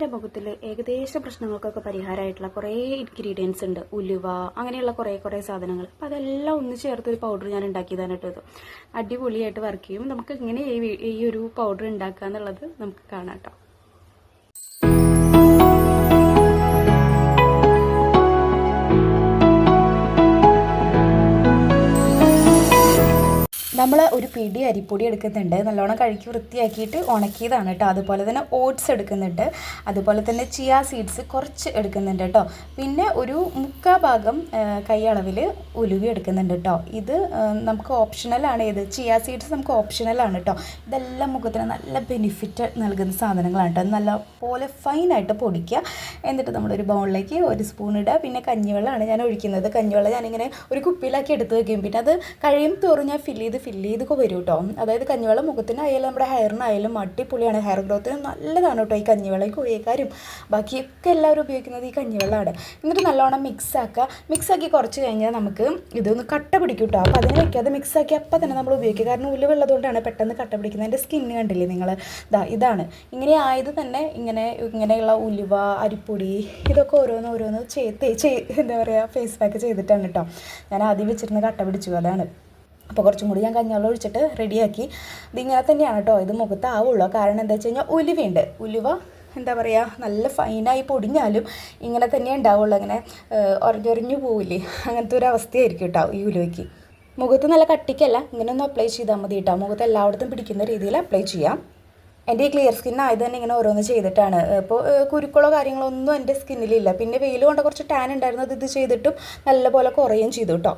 എന്റെ മുഖത്തിൽ ഏകദേശം പ്രശ്നങ്ങൾക്കൊക്കെ പരിഹാരമായിട്ടുള്ള കുറേ ഇൻഗ്രീഡിയൻസ് ഉണ്ട്. ഉലുവ അങ്ങനെയുള്ള കുറേ കുറേ സാധനങ്ങൾ. അപ്പം അതെല്ലാം ഒന്ന് ചേർത്ത് ഒരു പൗഡർ ഞാൻ ഉണ്ടാക്കിയതാണ് ഇത്. അടിപൊളിയായിട്ട് വർക്ക് ചെയ്യും. നമുക്ക് ഇങ്ങനെ ഈ ഒരു പൗഡർ ഉണ്ടാക്കുക എന്നുള്ളത് നമുക്ക് കാണാം കേട്ടോ. നമ്മൾ ഒരു പിടി അരിപ്പൊടി എടുക്കുന്നുണ്ട്. നല്ലോണം കഴുകി വൃത്തിയാക്കിയിട്ട് ഉണക്കിയതാണ് കേട്ടോ. അതുപോലെ തന്നെ ഓട്സ് എടുക്കുന്നുണ്ട്. അതുപോലെ തന്നെ ചിയ സീഡ്സ് കുറച്ച് എടുക്കുന്നുണ്ട് കേട്ടോ. പിന്നെ ഒരു മുക്കാ ഭാഗം കൈയളവിൽ ഉലുവി എടുക്കുന്നുണ്ട് കേട്ടോ. ഇത് നമുക്ക് ഓപ്ഷണലാണ് ഇത്. ചിയ സീഡ്സ് നമുക്ക് ഓപ്ഷണലാണ് കേട്ടോ. ഇതെല്ലാം മുഖത്തിന് നല്ല ബെനിഫിറ്റ് നൽകുന്ന സാധനങ്ങളാണ് കേട്ടോ. നല്ല പോലെ ഫൈനായിട്ട് പൊടിക്കുക. എന്നിട്ട് നമ്മളൊരു ബൗളിലേക്ക് ഒരു സ്പൂൺ ഇടുക. പിന്നെ കഞ്ഞിവെള്ളമാണ് ഞാൻ ഒഴിക്കുന്നത്. കഞ്ഞിവെള്ളം ഞാനിങ്ങനെ ഒരു കുപ്പിയിലാക്കി എടുത്ത് വയ്ക്കും പിന്നെ അത് കഴിയും തോറും ഞാൻ ഫില്ല് ചെയ്ത് ഫില്ല് ചെയ്ത് വരും കേട്ടോ അതായത് കഞ്ഞിവെള്ളം മുഖത്തിനായാലും നമ്മുടെ ഹെയറിനായാലും അടിപൊളിയാണ്. ഹെയർ ഗ്രോത്തിന് നല്ലതാണ് കേട്ടോ ഈ കഞ്ഞിവെള്ളം ഈ കുഴിയക്കാരും ബാക്കിയൊക്കെ എല്ലാവരും ഉപയോഗിക്കുന്നത് ഈ കഞ്ഞിവെള്ളമാണ് എന്നിട്ട് നല്ലോണം മിക്സ് ആക്കുക. മിക്സ് ആക്കി കുറച്ച് കഴിഞ്ഞാൽ നമുക്ക് ഇതൊന്ന് കട്ട പിടിക്കും കേട്ടോ അപ്പോൾ അതിനെ വയ്ക്കാതെ മിക്സ് ആക്കി അപ്പം തന്നെ നമ്മൾ ഉപയോഗിക്കുക. കാരണം കൊണ്ടാണ് പെട്ടെന്ന് കട്ട പിടിക്കുന്നത് എന്റെ സ്കിന്ന് കണ്ടില്ലേ നിങ്ങൾ? ഇതാ ഇതാണ്. ഇങ്ങനെ ആയത് തന്നെ ഇങ്ങനെ ഇങ്ങനെയുള്ള ഉലുവ അരിപ്പൊടി ഇതൊക്കെ ഓരോന്ന് ഓരോന്ന് ചെയ്ത് ചെയ് എന്താ പറയുക ഫേസ് പാക്ക് ചെയ്തിട്ടാണ് കേട്ടോ. ഞാൻ ആദ്യം വെച്ചിരുന്ന് കട്ട പിടിച്ചു. അതാണ്. അപ്പോൾ കുറച്ചും കൂടി ഞാൻ കഞ്ഞിവെള്ളം ഒഴിച്ചിട്ട് റെഡിയാക്കി ഇതിങ്ങനെ തന്നെയാണ് കേട്ടോ ഇത് മുഖത്ത് ആവുള്ളൂ കാരണം എന്താ വെച്ച് കഴിഞ്ഞാൽ ഉലുവയുണ്ട്. ഉലുവ എന്താ പറയുക നല്ല ഫൈനായി പൊടിഞ്ഞാലും ഇങ്ങനെ തന്നെ ഉണ്ടാവുള്ളൂ. അങ്ങനെ ഉറഞ്ഞൊറിഞ്ഞു പോവില്ലേ? അങ്ങനത്തെ ഒരു അവസ്ഥയായിരിക്കും കേട്ടോ ഈ ഉലുവയ്ക്ക്. മുഖത്ത് നല്ല കട്ടിക്കല്ല. ഇങ്ങനെ ഒന്ന് അപ്ലൈ ചെയ്താൽ മതി കേട്ടോ മുഖത്ത് എല്ലായിടത്തും പിടിക്കുന്ന രീതിയിൽ അപ്ലൈ ചെയ്യാം. എന്റെ ഈ ക്ലിയർ സ്കിൻ ആയത് തന്നെ ഇങ്ങനെ ഓരോന്ന് ചെയ്തിട്ടാണ്. ഇപ്പോൾ കുരുക്കളോ കാര്യങ്ങളോ ഒന്നും എന്റെ സ്കിന്നിലില്ല പിന്നെ വെയിൽ കൊണ്ട് കുറച്ച് ടാൻ ഉണ്ടായിരുന്നത് ഇത് ചെയ്തിട്ടും നല്ലപോലെ കുറയുകയും ചെയ്തു കേട്ടോ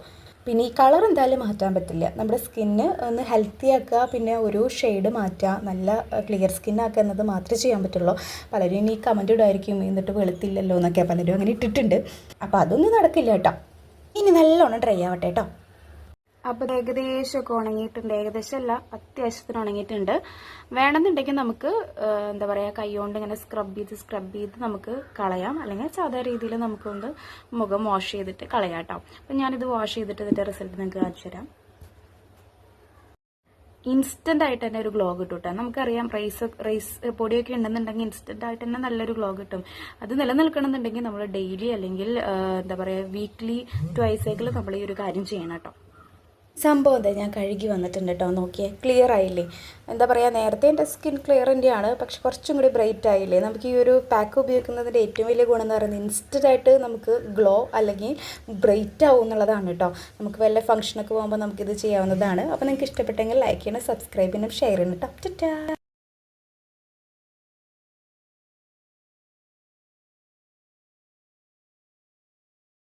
പിന്നെ ഈ കളർ എന്തായാലും മാറ്റാൻ പറ്റില്ല. നമ്മുടെ സ്കിന്ന് ഒന്ന് ഹെൽത്തി ആക്കുക പിന്നെ ഒരു ഷെയ്ഡ് മാറ്റുക നല്ല ക്ലിയർ സ്കിൻ ആക്കുക എന്നത് മാത്രമേ ചെയ്യാൻ പറ്റുള്ളൂ. പലരും ഈ കമന്റ് ഇടായിരിക്കും എന്നിട്ട് വെളുത്തില്ലല്ലോ എന്നൊക്കെ പലരും അങ്ങനെ ഇട്ടിട്ടുണ്ട്. അപ്പോൾ അതൊന്നും നടക്കില്ല കേട്ടോ. ഇനി നല്ലോണം ഡ്രൈ ആവട്ടെ കേട്ടോ. അപ്പോൾ ഏകദേശമൊക്കെ ഉണങ്ങിയിട്ടുണ്ട്. ഏകദേശം അല്ല അത്യാവശ്യത്തിന് ഉണങ്ങിയിട്ടുണ്ട്. വേണമെന്നുണ്ടെങ്കിൽ നമുക്ക് എന്താ പറയുക കൈ കൊണ്ട് ഇങ്ങനെ സ്ക്രബ് ചെയ്ത് സ്ക്രബ് ചെയ്ത് നമുക്ക് കളയാം. അല്ലെങ്കിൽ സാധാരണ രീതിയിൽ നമുക്കൊന്ന് മുഖം വാഷ് ചെയ്തിട്ട് കളയാം കേട്ടോ അപ്പം ഞാനിത് വാഷ് ചെയ്തിട്ട് ഇതിന്റെ റിസൾട്ട് നിങ്ങൾക്ക് കാണിച്ചു തരാം. ഇൻസ്റ്റന്റ് ആയിട്ട് തന്നെ ഒരു ഗ്ലോ കിട്ടും കേട്ടോ നമുക്കറിയാം റൈസ് റൈസ് പൊടിയൊക്കെ ഉണ്ടെന്നുണ്ടെങ്കിൽ ഇൻസ്റ്റന്റ് ആയിട്ട് തന്നെ നല്ലൊരു ഗ്ലോ കിട്ടും. അത് നിലനിൽക്കണമെന്നുണ്ടെങ്കിൽ നമ്മൾ ഡെയിലി അല്ലെങ്കിൽ എന്താ പറയുക വീക്ക്ലി ട്വൈസ് എങ്കിലും നമ്മൾ ഈ ഒരു കാര്യം ചെയ്യണം കേട്ടോ സംഭവം എന്താ? ഞാൻ കഴുകി വന്നിട്ടുണ്ട് കേട്ടോ നോക്കിയേ. ക്ലിയർ ആയില്ലേ? എന്താ പറയുക നേരത്തെ എന്റെ സ്കിൻ ക്ലിയർ തന്നെയാണ് പക്ഷെ കുറച്ചും കൂടി ബ്രൈറ്റ് ആയില്ലേ? നമുക്ക് ഈ ഒരു പാക്ക് ഉപയോഗിക്കുന്നതിന്റെ ഏറ്റവും വലിയ ഗുണം എന്ന് പറയുന്നത് ഇൻസ്റ്റന്റ് ആയിട്ട് നമുക്ക് ഗ്ലോ അല്ലെങ്കിൽ ബ്രൈറ്റ് ആവും എന്നുള്ളതാണ് കേട്ടോ. നമുക്ക് വല്ല ഫംഗ്ഷനൊക്കെ പോകുമ്പോൾ നമുക്കിത് ചെയ്യാവുന്നതാണ്. അപ്പോൾ നിങ്ങൾക്ക് ഇഷ്ടപ്പെട്ടെങ്കിൽ ലൈക്ക് ചെയ്യണം സബ്സ്ക്രൈബ് ചെയ്യണം ഷെയർ ചെയ്യണം കേട്ടോ.